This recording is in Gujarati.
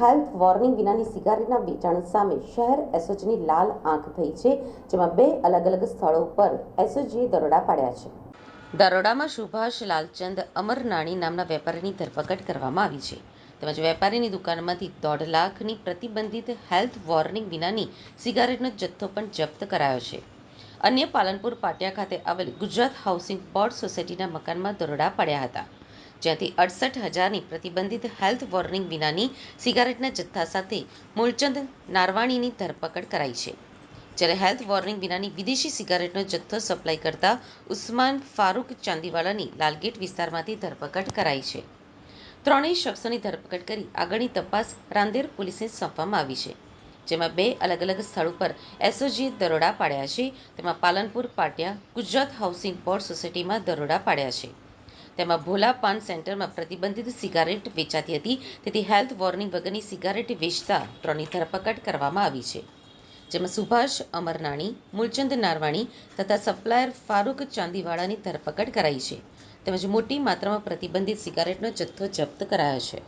હેલ્થ વોર્નિંગ વિનાની સિગારેટના વેચાણ સામે શહેર એસઓજીની લાલ આંખ થઈ છે, જેમાં બે અલગ અલગ સ્થળો પર એસઓજીએ દરોડા પાડ્યા છે. દરોડામાં સુભાષ લાલચંદ અમરનાણી નામના વેપારીની ધરપકડ કરવામાં આવી છે. તેમજ વેપારીની દુકાનમાંથી દોઢ લાખની પ્રતિબંધિત હેલ્થ વોર્નિંગ વિનાની સિગારેટનો જથ્થો પણ જપ્ત કરાયો છે. અન્ય પાલનપુર પાટિયા ખાતે આવેલ ગુજરાત હાઉસિંગ બોર્ડ સોસાયટીના મકાનમાં દરોડા પડ્યા હતા. જ્યાંથી અડસઠ હજારની પ્રતિબંધિત હેલ્થ વોર્નિંગ વિનાની સિગારેટના જથ્થા સાથે મૂળચંદ નારવાણીની ધરપકડ કરાઈ છે. જ્યારે હેલ્થ વોર્નિંગ વિનાની વિદેશી સિગારેટનો જથ્થો સપ્લાય કરતા ઉસ્માન ફારૂક ચાંદીવાલાની લાલગેટ વિસ્તારમાંથી ધરપકડ કરાઈ છે. ત્રણેય શખ્સોની ધરપકડ કરી આગળની તપાસ રાંદેર પોલીસને સોંપવામાં આવી છે, જેમાં બે અલગ અલગ સ્થળ ઉપર એસઓજીએ દરોડા પાડ્યા છે. તેમાં પાલનપુર, પાટિયા, ગુજરાત હાઉસિંગ બોર્ડ સોસાયટીમાં દરોડા પાડ્યા છે. તેમાં ભોલા પાન સેન્ટરમાં પ્રતિબંધિત સિગારેટ વેચાતી હતી. તેથી હેલ્થ વોર્નિંગ વગરની સિગારેટ વેચતા ત્રણની ધરપકડ કરવામાં આવી છે. જેમાં સુભાષ અમરનાણી મૂળચંદ નારવાણી તથા સપ્લાયર ફારૂક ચાંદીવાળાની ધરપકડ કરાઈ છે. તેમજ મોટી માત્રામાં પ્રતિબંધિત સિગારેટનો જથ્થો જપ્ત કરાયો છે.